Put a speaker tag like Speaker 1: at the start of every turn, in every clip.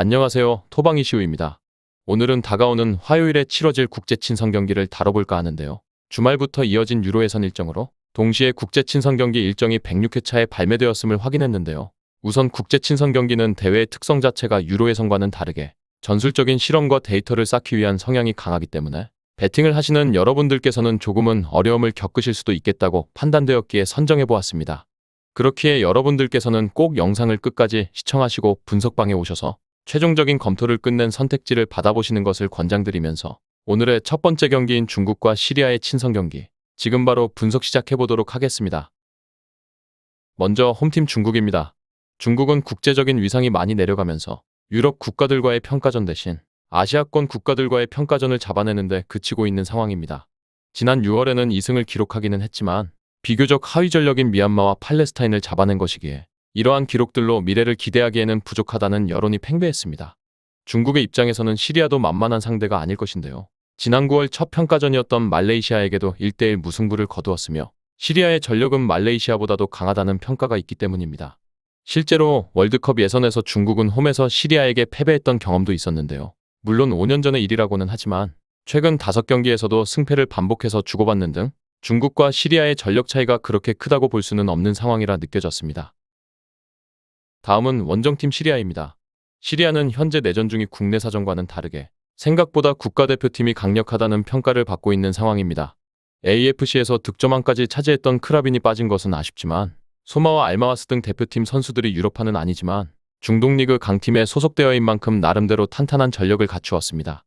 Speaker 1: 안녕하세요. 토방이시우입니다. 오늘은 다가오는 화요일에 치러질 국제 친선 경기를 다뤄볼까 하는데요. 주말부터 이어진 유로 예선 일정으로 동시에 국제 친선 경기 일정이 106회차에 발매되었음을 확인했는데요. 우선 국제 친선 경기는 대회의 특성 자체가 유로 예선과는 다르게 전술적인 실험과 데이터를 쌓기 위한 성향이 강하기 때문에 배팅을 하시는 여러분들께서는 조금은 어려움을 겪으실 수도 있겠다고 판단되었기에 선정해 보았습니다. 그렇기에 여러분들께서는 꼭 영상을 끝까지 시청하시고 분석방에 오셔서 최종적인 검토를 끝낸 선택지를 받아보시는 것을 권장드리면서 오늘의 첫 번째 경기인 중국과 시리아의 친선 경기 지금 바로 분석 시작해 보도록 하겠습니다. 먼저 홈팀 중국입니다. 중국은 국제적인 위상이 많이 내려가면서 유럽 국가들과의 평가전 대신 아시아권 국가들과의 평가전을 잡아내는데 그치고 있는 상황입니다. 지난 6월에는 2승을 기록하기는 했지만 비교적 하위 전력인 미얀마와 팔레스타인을 잡아낸 것이기에 이러한 기록들로 미래를 기대하기에는 부족하다는 여론이 팽배했습니다. 중국의 입장에서는 시리아도 만만한 상대가 아닐 것인데요. 지난 9월 첫 평가전이었던 말레이시아에게도 1대1 무승부를 거두었으며 시리아의 전력은 말레이시아보다도 강하다는 평가가 있기 때문입니다. 실제로 월드컵 예선에서 중국은 홈에서 시리아에게 패배했던 경험도 있었는데요. 물론 5년 전의 일이라고는 하지만 최근 5경기에서도 승패를 반복해서 주고받는 등 중국과 시리아의 전력 차이가 그렇게 크다고 볼 수는 없는 상황이라 느껴졌습니다. 다음은 원정팀 시리아입니다. 시리아는 현재 내전 중이 국내 사정과는 다르게 생각보다 국가대표팀이 강력하다는 평가를 받고 있는 상황입니다. AFC에서 득점왕까지 차지했던 크라빈이 빠진 것은 아쉽지만 소마와 알마와스 등 대표팀 선수들이 유럽파는 아니지만 중동리그 강팀에 소속되어 인 만큼 나름대로 탄탄한 전력을 갖추었습니다.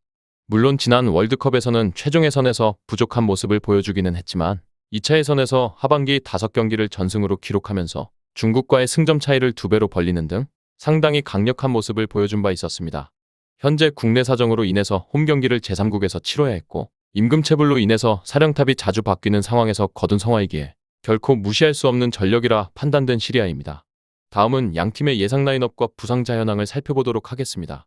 Speaker 1: 물론 지난 월드컵에서는 최종 예선에서 부족한 모습을 보여주기는 했지만 2차 예선에서 하반기 5경기를 전승으로 기록하면서 중국과의 승점 차이를 두 배로 벌리는 등 상당히 강력한 모습을 보여준 바 있었습니다. 현재 국내 사정으로 인해서 홈 경기를 제3국에서 치러야 했고 임금체불로 인해서 사령탑이 자주 바뀌는 상황에서 거둔 성화이기에 결코 무시할 수 없는 전력이라 판단된 시리아입니다. 다음은 양팀의 예상 라인업과 부상자 현황을 살펴보도록 하겠습니다.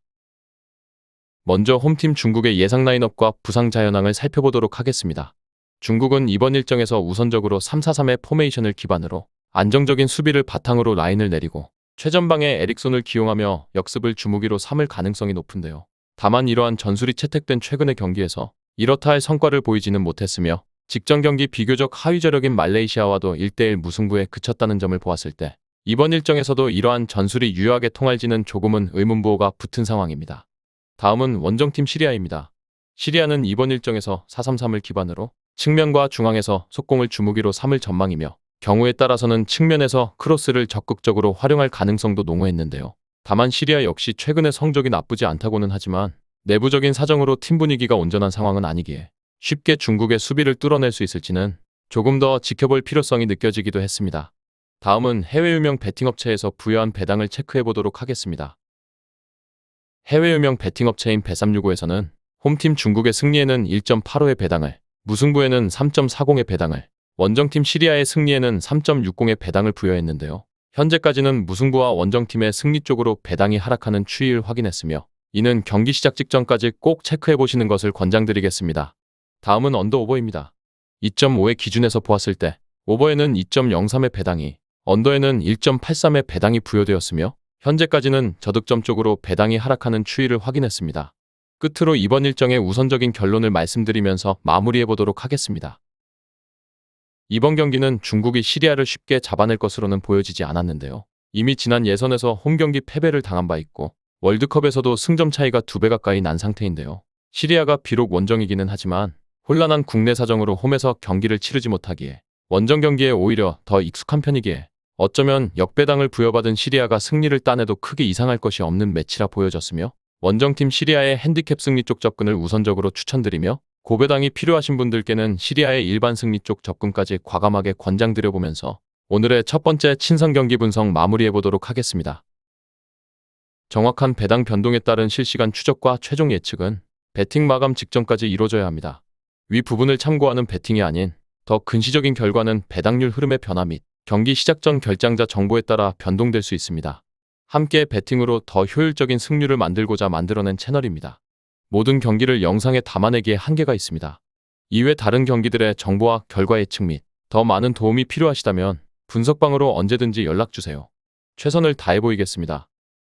Speaker 1: 먼저 홈팀 중국의 예상 라인업과 부상자 현황을 살펴보도록 하겠습니다. 중국은 이번 일정에서 우선적으로 3-4-3의 포메이션을 기반으로 안정적인 수비를 바탕으로 라인을 내리고 최전방에 에릭손을 기용하며 역습을 주무기로 삼을 가능성이 높은데요. 다만 이러한 전술이 채택된 최근의 경기에서 이렇다 할 성과를 보이지는 못했으며 직전 경기 비교적 하위 저력인 말레이시아와도 1대1 무승부에 그쳤다는 점을 보았을 때 이번 일정에서도 이러한 전술이 유효하게 통할지는 조금은 의문부호가 붙은 상황입니다. 다음은 원정팀 시리아입니다. 시리아는 이번 일정에서 4-3-3을 기반으로 측면과 중앙에서 속공을 주무기로 삼을 전망이며 경우에 따라서는 측면에서 크로스를 적극적으로 활용할 가능성도 농후했는데요. 다만 시리아 역시 최근의 성적이 나쁘지 않다고는 하지만 내부적인 사정으로 팀 분위기가 온전한 상황은 아니기에 쉽게 중국의 수비를 뚫어낼 수 있을지는 조금 더 지켜볼 필요성이 느껴지기도 했습니다. 다음은 해외 유명 베팅업체에서 부여한 배당을 체크해 보도록 하겠습니다. 해외 유명 베팅업체인 배365에서는 홈팀 중국의 승리에는 1.85의 배당을, 무승부에는 3.40의 배당을, 원정팀 시리아의 승리에는 3.60의 배당을 부여했는데요. 현재까지는 무승부와 원정팀의 승리 쪽으로 배당이 하락하는 추이를 확인했으며 이는 경기 시작 직전까지 꼭 체크해 보시는 것을 권장드리겠습니다. 다음은 언더 오버입니다. 2.5의 기준에서 보았을 때 오버에는 2.03의 배당이, 언더에는 1.83의 배당이 부여되었으며 현재까지는 저득점 쪽으로 배당이 하락하는 추이를 확인했습니다. 끝으로 이번 일정의 우선적인 결론을 말씀드리면서 마무리해 보도록 하겠습니다. 이번 경기는 중국이 시리아를 쉽게 잡아낼 것으로는 보여지지 않았는데요. 이미 지난 예선에서 홈 경기 패배를 당한 바 있고 월드컵에서도 승점 차이가 두 배 가까이 난 상태인데요. 시리아가 비록 원정이기는 하지만 혼란한 국내 사정으로 홈에서 경기를 치르지 못하기에 원정 경기에 오히려 더 익숙한 편이기에 어쩌면 역배당을 부여받은 시리아가 승리를 따내도 크게 이상할 것이 없는 매치라 보여졌으며 원정팀 시리아의 핸디캡 승리 쪽 접근을 우선적으로 추천드리며 고배당이 필요하신 분들께는 시리아의 일반 승리 쪽 접근까지 과감하게 권장드려보면서 오늘의 첫 번째 친선 경기 분석 마무리해 보도록 하겠습니다. 정확한 배당 변동에 따른 실시간 추적과 최종 예측은 배팅 마감 직전까지 이루어져야 합니다. 위 부분을 참고하는 배팅이 아닌 더 근시적인 결과는 배당률 흐름의 변화 및 경기 시작 전 결장자 정보에 따라 변동될 수 있습니다. 함께 배팅으로 더 효율적인 승률을 만들고자 만들어낸 채널입니다. 모든 경기를 영상에 담아내기에 한계가 있습니다. 이외 다른 경기들의 정보와 결과 예측 및 더 많은 도움이 필요하시다면 분석방으로 언제든지 연락주세요. 최선을 다해 보이겠습니다.